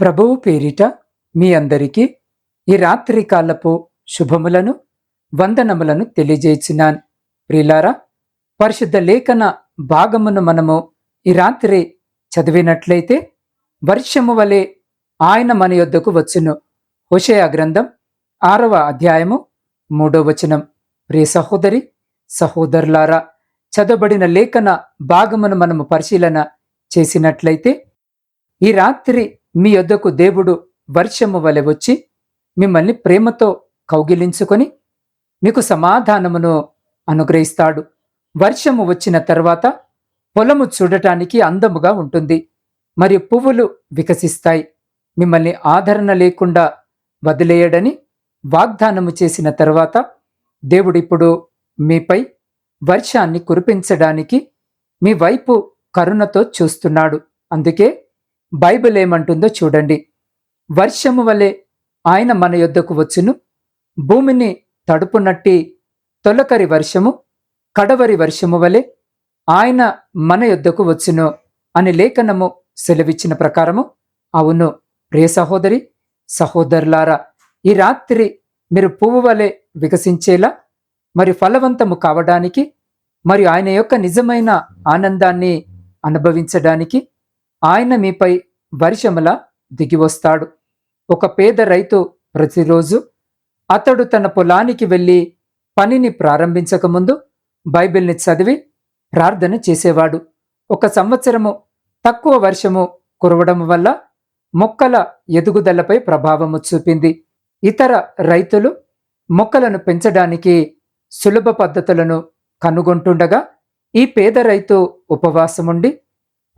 ప్రభువు పేరిట మీ అందరికీ ఈ రాత్రి కాలపు శుభములను వందనములను తెలియజేసినాను. ప్రిలారా పరిశుద్ధ లేఖన భాగమును మనము ఈ రాత్రి చదివినట్లయితే వర్షము వలె ఆయన మన యొద్దకు వచ్చును. హుషయ గ్రంథం ఆరవ అధ్యాయము మూడో వచనం. ప్రియ సహోదరి సహోదరులారా చదవబడిన లేఖన భాగమును మనము పరిశీలన చేసినట్లయితే ఈ రాత్రి మీ యొద్దకు దేవుడు వర్షము వలె వచ్చి మిమ్మల్ని ప్రేమతో కౌగిలించుకొని మీకు సమాధానమును అనుగ్రహిస్తాడు. వర్షము వచ్చిన తర్వాత పొలము చూడటానికి అందముగా ఉంటుంది. మరియు పువ్వులు వికసిస్తాయి. మిమ్మల్ని ఆదరణ లేకుండా వదిలేయడని వాగ్దానము చేసిన తర్వాత దేవుడిప్పుడు మీపై వర్షాన్ని కురిపించడానికి మీ వైపు కరుణతో చూస్తున్నాడు. అందుకే బైబిల్ ఏమంటుందో చూడండి. వర్షము వలె ఆయన మన యొద్దకు వచ్చును. భూమిని తడుపునట్టి తొలకరి వర్షము కడవరి వర్షము వలె ఆయన మన యొద్దకు వచ్చును అని లేఖనము సెలవిచ్చిన ప్రకారము అవును. ప్రియ సహోదరి సహోదరులారా ఈ రాత్రి మీరు పువ్వు వలె వికసించేలా మరి ఫలవంతము కావడానికి మరియు ఆయన యొక్క నిజమైన ఆనందాన్ని అనుభవించడానికి ఆయన మీపై వర్షముల దిగివస్తాడు. ఒక పేద రైతు ప్రతిరోజు అతడు తన పొలానికి వెళ్ళి పనిని ప్రారంభించకముందు బైబిల్ని చదివి ప్రార్థన చేసేవాడు. ఒక సంవత్సరము తక్కువ వర్షము కురవడం వల్ల మొక్కల ఎదుగుదలపై ప్రభావము చూపింది. ఇతర రైతులు మొక్కలను పెంచడానికి సులభ పద్ధతులను కనుగొంటుండగా ఈ పేద రైతు ఉపవాసముండి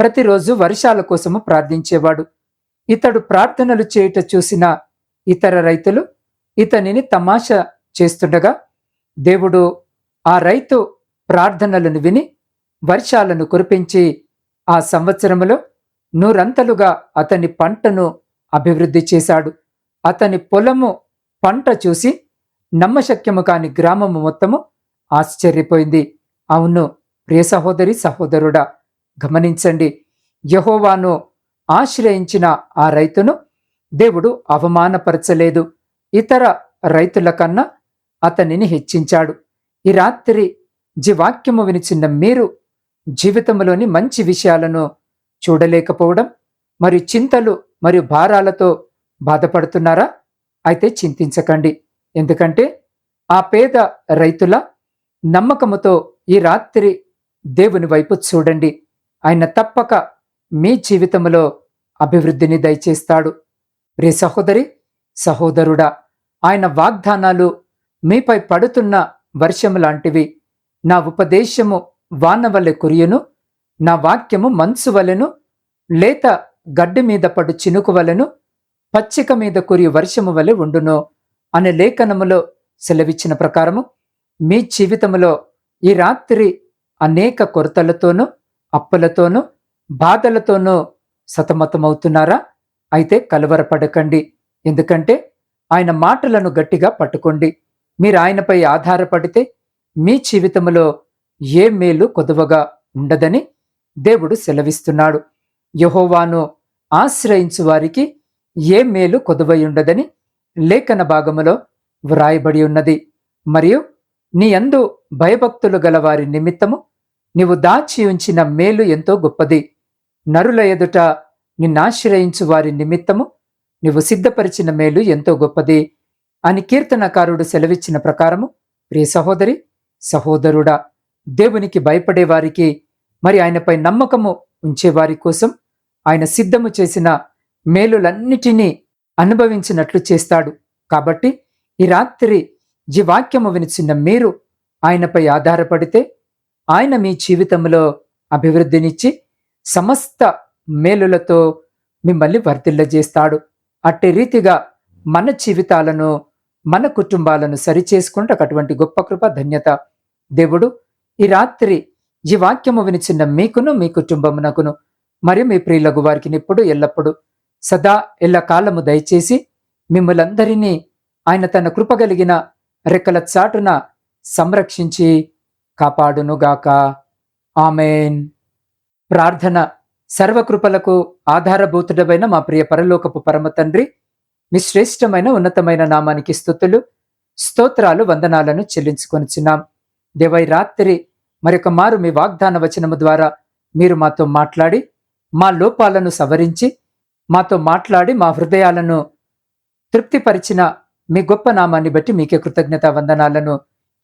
ప్రతిరోజు వర్షాల కోసము ప్రార్థించేవాడు. ఇతడు ప్రార్థనలు చేయుట చూసిన ఇతర రైతులు ఇతనిని తమాషా చేస్తుండగా దేవుడు ఆ రైతు ప్రార్థనలను విని వర్షాలను కురిపించి ఆ సంవత్సరములో నూరంతలుగా అతని పంటను అభివృద్ధి చేశాడు. అతని పొలము పంట చూసి నమ్మశక్యము కాని గ్రామము మొత్తము ఆశ్చర్యపోయింది. అవును ప్రియ సహోదరి సహోదరుడా గమనించండి. యహోవాను ఆశ్రయించిన ఆ రైతును దేవుడు అవమానపరచలేదు. ఇతర రైతుల కన్నా అతనిని హెచ్చించాడు. ఈ రాత్రి జీవాక్యము వినిచిన్న మీరు జీవితంలోని మంచి విషయాలను చూడలేకపోవడం మరియు చింతలు మరియు భారాలతో బాధపడుతున్నారా? అయితే చింతించకండి. ఎందుకంటే ఆ పేద రైతుల నమ్మకముతో ఈ రాత్రి దేవుని వైపు చూడండి. ఆయన తప్పక మీ జీవితంలో అభివృద్ధిని దయచేస్తాడు. రే సహోదరి సహోదరుడా ఆయన వాగ్దానాలు మీపై పడుతున్న వర్షము లాంటివి. నా ఉపదేశము వాన వలె కురియును నా వాక్యము మంచు వలెను లేత గడ్డి మీద పడు చినుకు వలెను పచ్చిక మీద కురి వర్షము వలె ఉండును అనే లేఖనములో సెలవిచ్చిన ప్రకారము మీ జీవితములో ఈ రాత్రి అనేక కొరతలతోనూ అప్పులతోనూ బాధలతోనూ సతమతమవుతున్నారా? అయితే కలవరపడకండి. ఎందుకంటే ఆయన మాటలను గట్టిగా పట్టుకోండి. మీరు ఆయనపై ఆధారపడితే మీ జీవితంలో ఏ మేలు కొదువగా ఉండదని దేవుడు సెలవిస్తున్నాడు. యహోవాను ఆశ్రయించు వారికి ఏ మేలు కొదవయుండదని లేఖన భాగములో వ్రాయబడి ఉన్నది. మరియు నీ అందు భయభక్తులు గల వారి నిమిత్తము నీవు దాచి ఉంచిన మేలు ఎంతో గొప్పది. నరుల ఎదుట నిన్నాశ్రయించు వారి నిమిత్తము నీవు సిద్ధపరిచిన మేలు ఎంతో గొప్పది. అని కీర్తనకారుడు సెలవిచ్చిన ప్రకారము ప్రియ సహోదరి సహోదరుడా దేవునికి భయపడేవారికి మరి ఆయనపై నమ్మకము ఉంచేవారి కోసం ఆయన సిద్ధము చేసిన మేలులన్నిటినీ అనుభవించినట్లు చేస్తాడు. కాబట్టి ఈ రాత్రి జీవాక్యము వినిచిన మీరు ఆయనపై ఆధారపడితే ఆయన మీ జీవితంలో అభివృద్ధినిచ్చి సమస్త మేలులతో మిమ్మల్ని వర్తిల్లజేస్తాడు అట్టి రీతిగా మన జీవితాలను మన కుటుంబాలను సరిచేసుకుంటే అటువంటి గొప్ప కృప ధన్యత. దేవుడు ఈ రాత్రి ఈ వాక్యము వినిచిన్న మీకును మీ కుటుంబమునకును మరియు మీ ప్రియులకు వారికి నిప్పుడు ఎల్లప్పుడు సదా ఎల్ల కాలము దయచేసి మిమ్మలందరినీ ఆయన తన కృపగలిగిన రెక్కల చాటున సంరక్షించి కాపాడునుగాక. ఆమెన్. ప్రార్థన సర్వకృపలకు ఆధారభూతుడమైన మా ప్రియ పరలోకపు పరమ తండ్రి మీ శ్రేష్టమైన ఉన్నతమైన నామానికి స్థుతులు స్తోత్రాలు వందనాలను చెల్లించుకొనిచున్నాం. దేవై రాత్రి మరొక మారు మీ వాగ్దాన వచనము ద్వారా మీరు మాతో మాట్లాడి మా లోపాలను సవరించి మాతో మాట్లాడి మా హృదయాలను తృప్తిపరిచిన మీ గొప్ప నామాన్ని బట్టి మీకే కృతజ్ఞత వందనాలను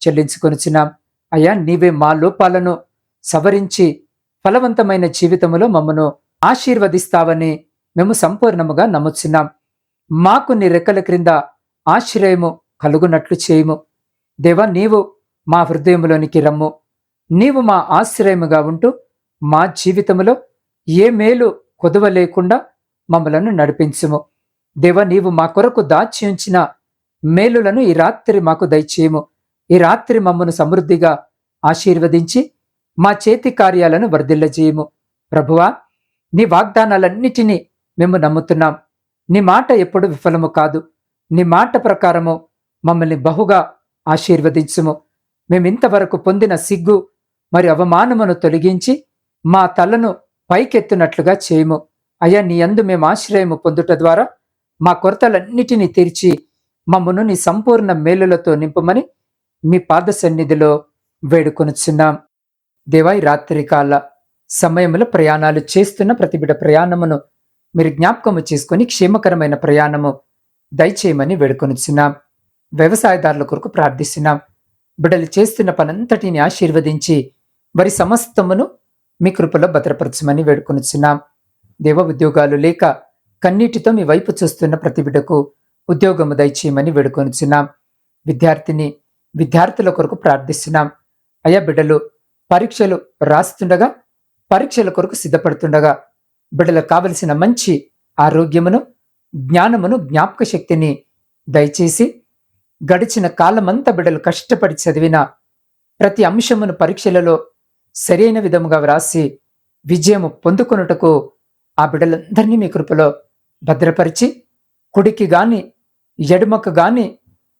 చెల్లించుకొనిచున్నాం. అయ్యా నీవే మా లోపాలను సవరించి ఫలవంతమైన జీవితములో మమ్మను ఆశీర్వదిస్తావని మేము సంపూర్ణముగా నమ్ముచున్నాం. మాకు నీ రెక్కల క్రింద ఆశ్రయము కలుగునట్లు చేయము. దేవా నీవు మా హృదయంలోనికి రమ్ము. నీవు మా ఆశ్రయముగా ఉంటూ మా జీవితములో ఏ మేలు కొదవ లేకుండా మమ్మలను నడిపించుము. దేవ నీవు మా కొరకు దాచి ఉంచిన మేలులను ఈ రాత్రి మాకు దయచేయము. ఈ రాత్రి మమ్మను సమృద్ధిగా ఆశీర్వదించి మా చేతి కార్యాలను వర్ధిల్లజేయము. ప్రభువా నీ వాగ్దానాలన్నిటినీ మేము నమ్ముతున్నాం. నీ మాట ఎప్పుడు విఫలము కాదు. నీ మాట ప్రకారము మమ్మల్ని బహుగా ఆశీర్వదించుము. మేమింతవరకు పొందిన సిగ్గు మరి అవమానమును తొలగించి మా తలను పైకెత్తునట్లుగా చేయము. అయ్యా నీ అందు మేము ఆశ్రయము పొందుట ద్వారా మా కొరతలన్నిటినీ తీర్చి మమ్మను నీ సంపూర్ణ మేలులతో నింపమని మీ పాద సన్నిధిలో వేడుకొనుచున్నాం. దేవాయి రాత్రికాల సమయంలో ప్రయాణాలు చేస్తున్న ప్రతిబిడ ప్రయాణమును మీరు జ్ఞాపకము చేసుకొని క్షేమకరమైన ప్రయాణము దయచేయమని వేడుకొనిచున్నాం. వ్యవసాయదారుల కొరకు ప్రార్థిస్తున్నాం. బిడలు చేస్తున్న పనంతటిని ఆశీర్వదించి వారి సమస్తమును మీ కృపలో భద్రపరచమని వేడుకొనిచున్నాం. దేవ ఉద్యోగాలు లేక కన్నీటితో మీ వైపు చూస్తున్న ప్రతి బిడ్డకు ఉద్యోగము దయచేయమని వేడుకొనిచున్నాం. విద్యార్థిని విద్యార్థుల కొరకు ప్రార్థిస్తున్నాం. అయ్యా బిడ్డలు పరీక్షలు రాస్తుండగా పరీక్షల కొరకు సిద్ధపడుతుండగా బిడ్డలకు కావలసిన మంచి ఆరోగ్యమును జ్ఞానమును జ్ఞాపక శక్తిని దయచేసి గడిచిన కాలమంతా బిడ్డలు కష్టపడి చదివిన ప్రతి అంశమును పరీక్షలలో సరైన విధముగా వ్రాసి విజయము పొందుకొనుటకు ఆ బిడ్డలందరినీ మీ కృపలో భద్రపరిచి కుడికి గాని ఎడుమకు గాని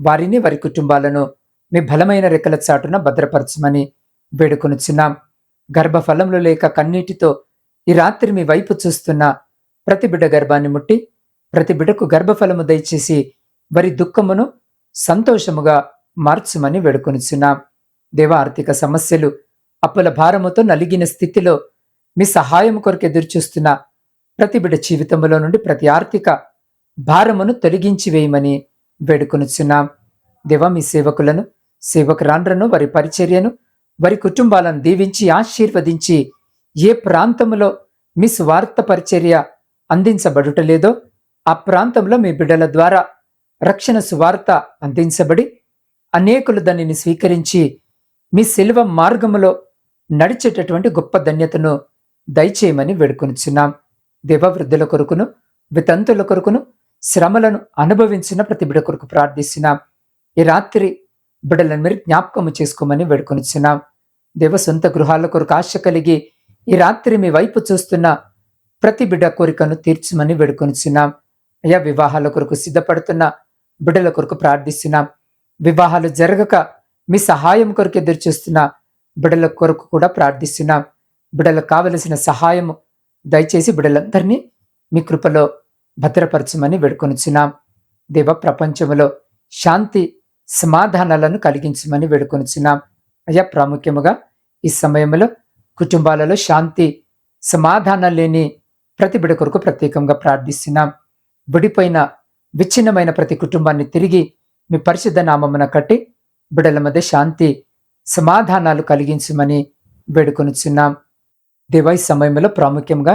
వారిని వారి కుటుంబాలను మీ బలమైన రెక్కల చాటున భద్రపరచమని వేడుకొనుచున్నాం. గర్భఫలంలో లేక కన్నీటితో ఈ రాత్రి మీ వైపు చూస్తున్న ప్రతి బిడ్డ గర్భాన్ని ముట్టి ప్రతి బిడ్డకు గర్భఫలము దయచేసి వారి దుఃఖమును సంతోషముగా మార్చుమని వేడుకొనిచున్నాం. దేవ ఆర్థిక సమస్యలు అప్పుల భారముతో నలిగిన స్థితిలో మీ సహాయం కొరకు ఎదురుచూస్తున్న ప్రతి బిడ్డ జీవితంలో నుండి ప్రతి ఆర్థిక భారమును తొలగించి వేయమని వేడుకొనుచున్నాం. దేవ మీ సేవకులను సేవకురాండ్రను వారి పరిచర్యను వారి కుటుంబాలను దీవించి ఆశీర్వదించి ఏ ప్రాంతంలో మీ స్వార్థ పరిచర్య అందించబడుటలేదో ఆ ప్రాంతంలో మీ బిడ్డల ద్వారా రక్షణ సువార్త అందించబడి అనేకులు దానిని స్వీకరించి మీ శిల్వ మార్గములో నడిచేటటువంటి గొప్ప ధన్యతను దయచేయమని వేడుకొనిచున్నాం. దేవవృద్ధుల కొరకును వితంతుల కొరకును శ్రమలను అనుభవించిన ప్రతి బిడ కొరకు ప్రార్థిస్తున్నాం. ఈ రాత్రి బిడ్డలను మీరు జ్ఞాపకము చేసుకోమని వేడుకొనిచ్చున్నాం దేవ సొంత గృహాల కొరకు ఆశ కలిగి ఈ రాత్రి మీ వైపు చూస్తున్న ప్రతి బిడ్డ కోరికను తీర్చమని వేడుకొనిచున్నాం. అయా వివాహాల కొరకు సిద్ధపడుతున్న బిడ్డల కొరకు ప్రార్థిస్తున్నాం. వివాహాలు జరగక మీ సహాయం కొరకు ఎదురు చూస్తున్న బిడ్డల కొరకు కూడా ప్రార్థిస్తున్నాం. బిడ్డలకు కావలసిన సహాయము దయచేసి బిడ్డలందరినీ మీ కృపలో భద్రపరచమని వేడుకొనిచున్నాం దేవ ప్రపంచములో శాంతి సమాధానాలను కలిగించమని వేడుకొనిచున్నాం. అయ్యా ప్రాముఖ్యముగా ఈ సమయంలో కుటుంబాలలో శాంతి సమాధానం లేని ప్రతి బిడ కొరకు ప్రత్యేకంగా ప్రార్థిస్తున్నాం. విడిపోయిన విచ్ఛిన్నమైన ప్రతి కుటుంబాన్ని తిరిగి మీ పరిశుద్ధ నామమున కట్టి బిడల మధ్య శాంతి సమాధానాలు కలిగించమని వేడుకొనిచున్నాం. దేవాయి సమయంలో ప్రాముఖ్యంగా